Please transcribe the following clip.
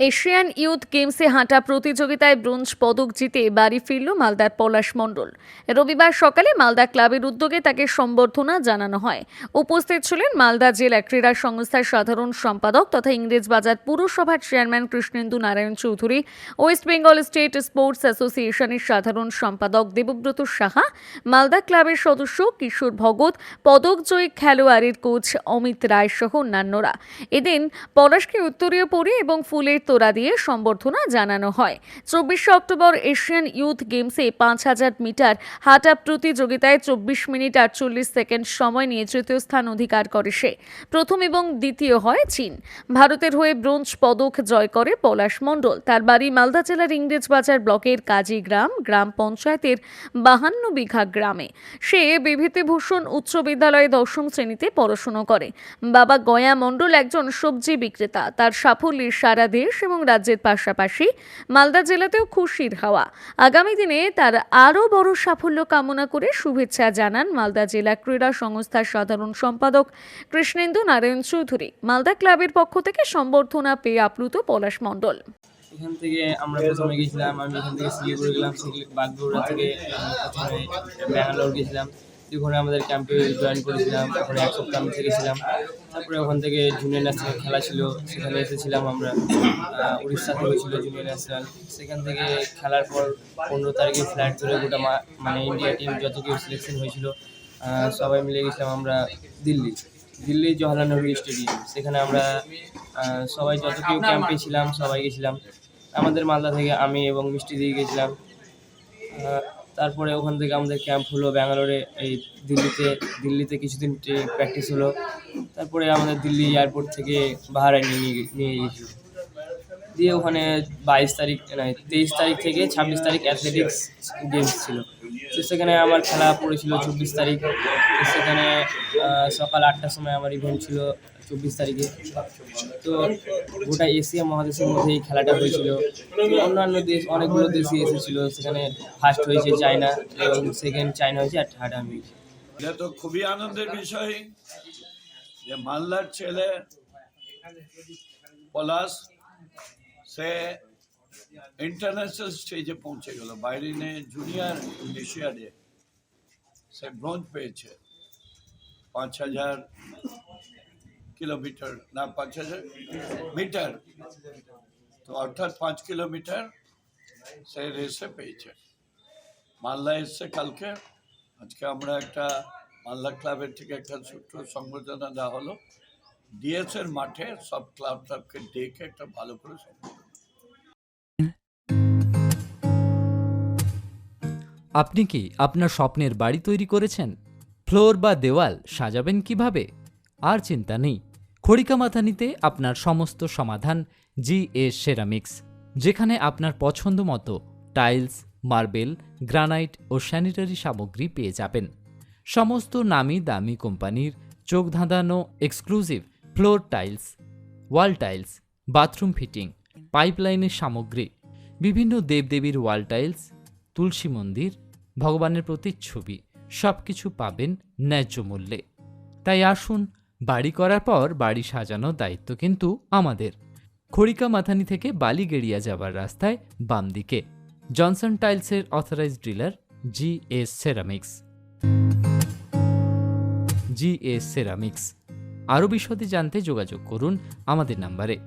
Asian youth গেমসে হাঁটা প্রতিযোগিতায় ব্রোঞ্জ পদক জিতে বাড়ি ফিরল মালদার পলাশ মণ্ডল। রবিবার সকালে মালদা ক্লাবের উদ্যোগে তাকে সম্বর্ধনা জানানো হয়। উপস্থিত ছিলেন মালদা জেলা ক্রীড়া সংস্থার সাধারণ সম্পাদক তথা ইংরেজবাজার পুরসভার chairman Krishnendu Narayan Chowdhury, West Bengal state sports অ্যাসোসিয়েশনের সাধারণ সম্পাদক দেবব্রত সাহা, মালদা ক্লাবের সদস্য কিশোর ভগত, পদকজয়ী খেলোয়াড়ের কোচ অমিত রায় সহ অন্যান্যরা। এদিন পলাশকে উত্তরীয় পরে এবং ফুলের তোড়া দিয়ে সম্বর্ধনা জানানো হয়। চব্বিশে অক্টোবর এশিয়ান ইউথ গেমসে পাঁচ হাজার মিটার হাঁটা প্রতিযোগিতায় চব্বিশ মিনিট আটচল্লিশ সেকেন্ড সময় নিয়ে তৃতীয় স্থান অধিকার করে সে। প্রথম এবং দ্বিতীয় হয় চীন। ভারতের হয়ে ব্রোঞ্জ পদক জয় করে পলাশ মণ্ডল। তার বাড়ি মালদা জেলার ইংরেজবাজার ব্লকের কাজীগ্রাম গ্রাম পঞ্চায়েতের বাহান্ন বিঘা গ্রামে। সে বিভূতিভূষণ উচ্চ বিদ্যালয়ে দশম শ্রেণীতে পড়াশুনো করে। বাবা গয়া মণ্ডল একজন সবজি বিক্রেতা। তার সাফল্যে সারা দেশ এবং রাজ্যের পাশাপাশি মালদা জেলাতেও খুশির হাওয়া। আগামী দিনে তার আরও বড় সাফল্য কামনা করে শুভেচ্ছা জানান মালদা জেলা ক্রীড়া সংস্থার সাধারণ সম্পাদক কৃষ্ণেন্দু নারায়ণ চৌধুরী। মালদা ক্লাবের পক্ষ থেকে সম্বর্ধনা পেয়ে আপ্লুত পলাশ মণ্ডল। এখান থেকে আমরা প্রথমে গেছিলাম, আমি এখান থেকে শিলিগুড়ি গেলাম শিলিগুড়ি বাগডোগরা থেকে প্রথমে ব্যাঙ্গালোর গেছিলাম। ওখানে আমাদের ক্যাম্পে জয়েন করেছিলাম, ওখানে এক সপ্তাহ আমি থেকেছিলাম। তারপরে ওখান থেকে জুনিয়র ন্যাশনাল খেলা ছিল, সেখানে এসেছিলাম আমরা। উড়িষ্যা থেকে ছিল জুনিয়র ন্যাশনাল সেখান থেকে খেলার পর পনেরো তারিখে ফ্ল্যাট ধরে গোটা মানে ইন্ডিয়া টিম যত কেউ সিলেকশন হয়েছিল সবাই মিলে গেছিলাম আমরা দিল্লি। দিল্লি জওয়াহরলাল নেহরু স্টেডিয়াম সেখানে আমরা সবাই যত কেউ ক্যাম্পে ছিলাম, সবাই গেছিলাম। আমাদের মালদা থেকে আমি এবং মিষ্টি দিয়ে গেছিলাম। তারপরে ওখান থেকে আমাদের ক্যাম্প হলো, ব্যাঙ্গালোরে, এই দিল্লিতে দিল্লিতে কিছুদিন প্র্যাকটিস হলো। তারপরে আমাদের দিল্লি এয়ারপোর্ট থেকে বাহারায় নিয়ে নিয়ে গিয়েছিল। দিয়ে ওখানে বাইশ তারিখ না তেইশ তারিখ থেকে ছাব্বিশ তারিখ অ্যাথলেটিক্স গেমস ছিল। তো সেখানে আমার খেলা পড়েছিল চব্বিশ তারিখ। তো সেখানে সকাল আটটার সময় আমার ইভেন্ট ছিল চব্বিশ তারিখে। তো গোটা এশিয়া মহাদেশের মধ্যে এই খেলাটা হয়েছিল। অন্যান্য দেশ, অনেকগুলো দেশই এসেছিল। সেখানে ফার্স্ট হয়েছে চায়না এবং সেকেন্ড চায়না হয়েছে আর থার্ড আমি। এটা তো খুবই আনন্দের বিষয় যে মালদার ছেলে পলাশ, সে ইন্টারন্যাশনাল স্টেজে পৌঁছে গেল। বাইরিনে জুনিয়র এশিয়াডে সে ব্রোঞ্জ পেয়েছে। পাঁচ হাজার কিলোমিটার, না, পাঁচ হাজার মিটার। তো অর্থাৎ পাঁচ কিলোমিটার সে রেসে পেয়েছে। মালদা এসছে কালকে। আজকে আমরা একটা মালদা ক্লাবের থেকে একটা ছোট্ট সংবর্ধনা দেওয়া হলো। ডিএস এর মাঠে সব ক্লাব ক্লাবকে ডেকে একটা ভালো করে আপনি কি আপনার স্বপ্নের বাড়ি তৈরি করেছেন? ফ্লোর বা দেওয়াল সাজাবেন কীভাবে? আর চিন্তা নেই। খড়িকা মাথানিতে আপনার সমস্ত সমাধান জি এ সেরামিক্স, যেখানে আপনার পছন্দ মতো টাইলস, মার্বেল, গ্রানাইট ও স্যানিটারি সামগ্রী পেয়ে যাবেন। সমস্ত নামি দামি কোম্পানির চোখ ধাঁধানো exclusive floor tiles, wall tiles, bathroom fitting, পাইপলাইনের সামগ্রী, বিভিন্ন দেবদেবীর ওয়াল টাইলস, তুলসী মন্দির, ভগবানের প্রতিচ্ছবি সব কিছু পাবেন ন্যায্য মূল্যে। তাই আসুন বাড়ি করার পর বাড়ি সাজানোর দায়িত্ব কিন্তু আমাদের। খড়িকা মাথানি থেকে বালিগেড়িয়া যাবার রাস্তায় বাম দিকে জনসন টাইলসের authorised dealer G S ceramics. G S ceramics. আরও বিশদে জানতে যোগাযোগ করুন আমাদের নাম্বারে।